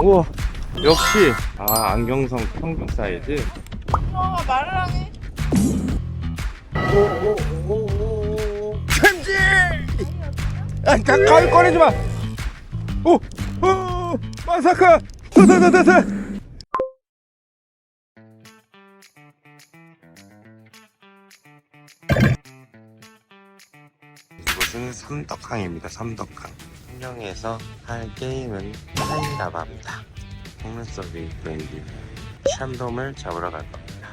우와 역시 아 안경성 평균 사이즈 어, 말을 하네. 챔질 아 가위 꺼내지 마 오! 오! 마사카! 사사사사사! 이곳은 삼덕항입니다 삼덕항 탐정에서 할 게임은 파이라고 합니다. 동물 속의 브레이드 샴돔을 잡으러 갈 겁니다.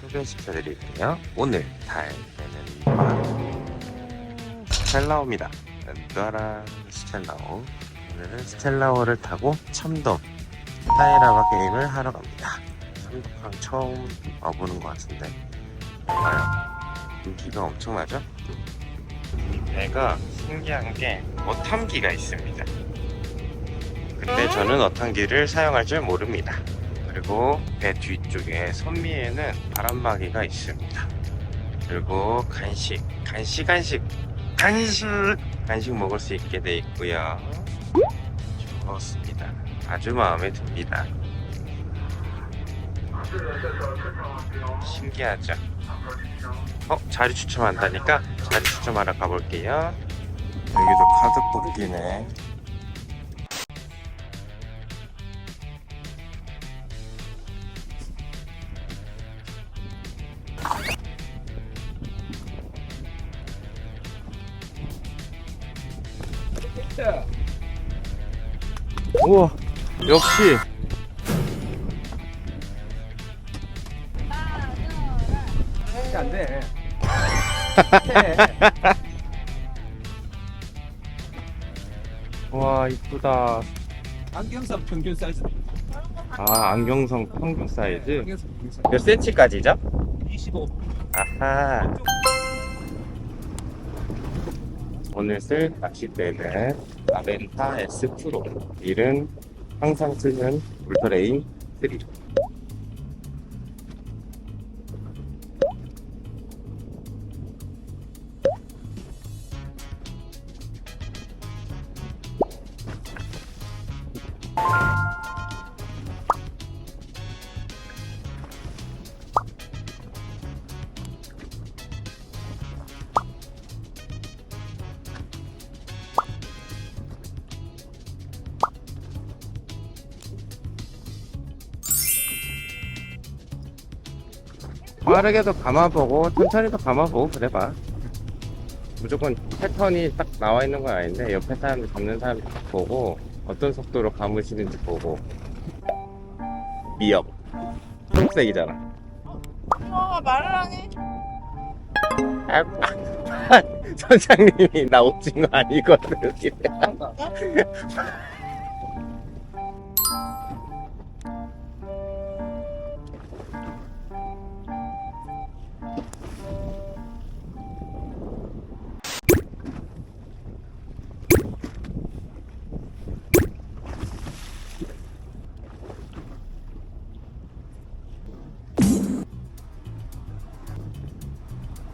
소개시켜 드릴게요. 오늘 달되는 스텔라오입니다. 따라 스텔라오. 오늘은 스텔라오를 타고 첨돔 파이라바 게임을 하러 갑니다. 삼독항 처음 와보는 것 같은데. 봐요. 인기가 엄청나죠? 배가 신기한 게 어탐기가 있습니다. 근데 아. 저는 어탐기를 사용할 줄 모릅니다. 그리고 배 뒤쪽에 선미에는 바람막이가 있습니다. 그리고 간식, 간식, 간식, 간식, 간식 먹을 수 있게 돼 있고요. 좋습니다. 아주 마음에 듭니다. 신기하죠? 어? 자리 추첨한다니까? 자리 추첨하러 가볼게요. 여기도 카드 뽑기네. 우와 역시. 안돼. 와 이쁘다. 안경상 평균 사이즈. 아 안경성 평균 사이즈. 몇 센치까지죠? 25. 아하. 오늘 쓸 낚싯대는 아벤타 S 프로. 일은 항상 쓰는 울트레인 3. 빠르게도 감아보고 천천히도 감아보고 그래봐. 무조건 패턴이 딱 나와 있는 건 아닌데 옆에 사람들 잡는 사람 보고 어떤 속도로 감으시는지 보고. 미역. 초록색이잖아. 엄마 말을 하니? 아, 아, 선장님이 나 오징어 아니거든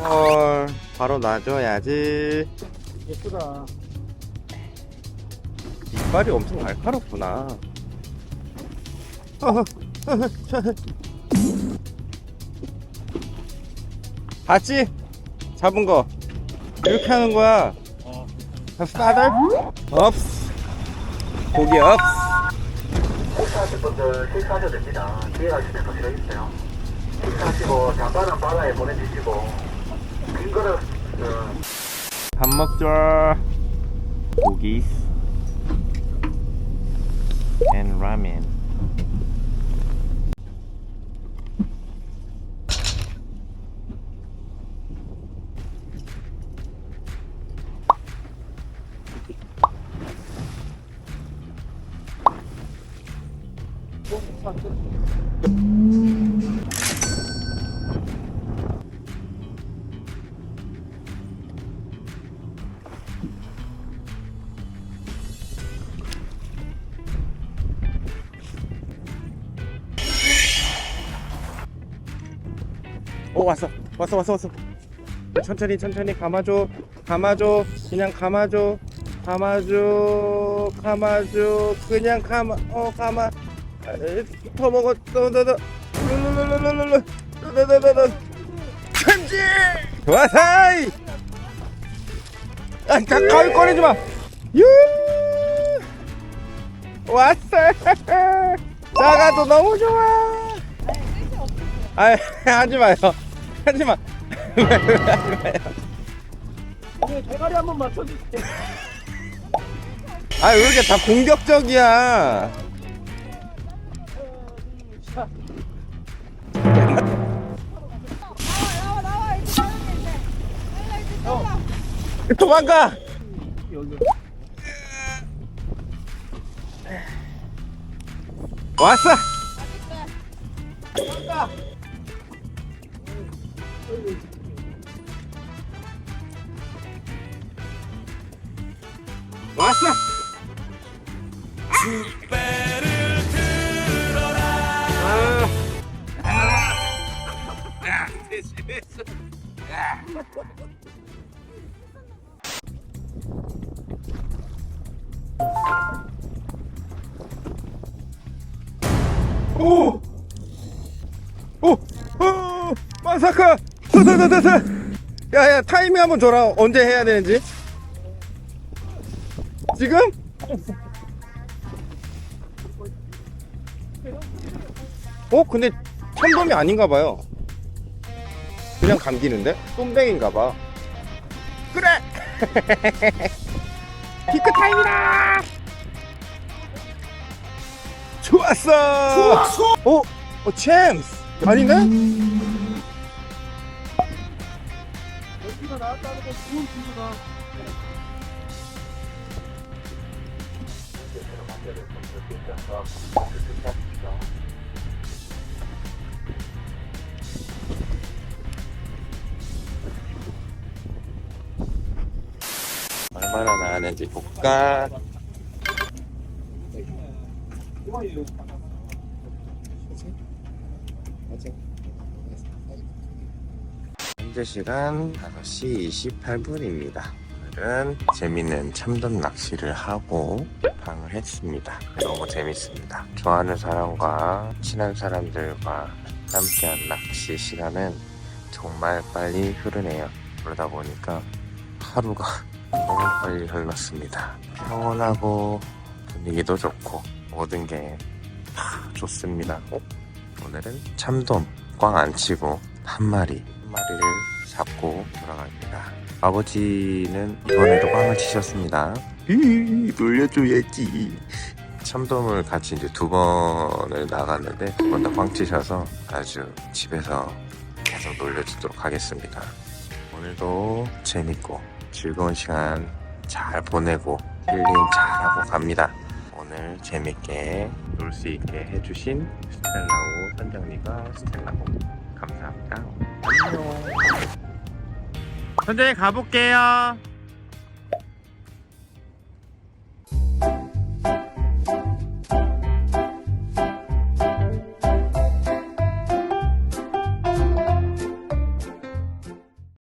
헐 바로 놔줘야지 예쁘다. 이빨이 엄청 날카롭구나 봤지? 잡은 거 이렇게 하는 거야 어. 싸들? 없스 고기 없스 실수하실 분들 실수하셔도 됩니다. 기회가 있으면 들어있어요. 실수하시고 잠깐은 바다에 보내주시고 밥 먹자 고기 and ramen 왔어. 왔어 왔어 왔어. 천천히 천천히 감아줘. 감아줘. 그냥 감아줘. 감아줘. 감아줘. 그냥 감아. 어 감아. 더 먹어. 더더더 룰루루루루루 더더더더 참지! 와사이! 아 가, 가위 꺼내지 마 유! 왔어. 작아도 너무 좋아. 아 하지 마요 하지 마 이게 대가리 한번 맞춰줄게. 아, 왜 이렇게 다 공격적이야? 자, 나와 나와 이제 나오겠네. 빨리 이제 나와. 도망가! 여기. 왔어! 왔어! 오! 오! 오! 마사카! 더더더더더! 야, 야, 타이밍 한번 줘라. 언제 해야 되는지. 지금? 어? 근데 참돔이 아닌가 봐요. 그냥 감기는데? 쏨뱅인가 봐. 그래! 피크 타임이다! 좋았어! 좋았어! 어? 어, 챔스! 아닌데? 여기가 나왔다는 건 좋은 기분이다. 나왔는지 볼까? 현재 시간 5시 28분입니다. 오늘은 재밌는 참돔 낚시를 하고 방을 했습니다. 너무 재밌습니다. 좋아하는 사람과 친한 사람들과 함께한 낚시 시간은 정말 빨리 흐르네요. 그러다 보니까 하루가 너무 빨리 흘렀습니다. 평온하고 분위기도 좋고 모든 게다 좋습니다. 어? 오늘은 참돔 꽝 안 치고 한 마리 한 마리를 잡고 돌아갑니다. 아버지는 이번에도 꽝을 치셨습니다. 으, 놀려줘야지. 참돔을 같이 이제 두 번을 나갔는데 두 번 다 꽝 치셔서 아주 집에서 계속 놀려주도록 하겠습니다. 오늘도 재밌고 즐거운 시간 잘 보내고 힐링 잘하고 갑니다. 오늘 재밌게 놀 수 있게 해주신 스텔라오 선장님과 스텔라고 감사합니다. 안녕. 선장님 가볼게요.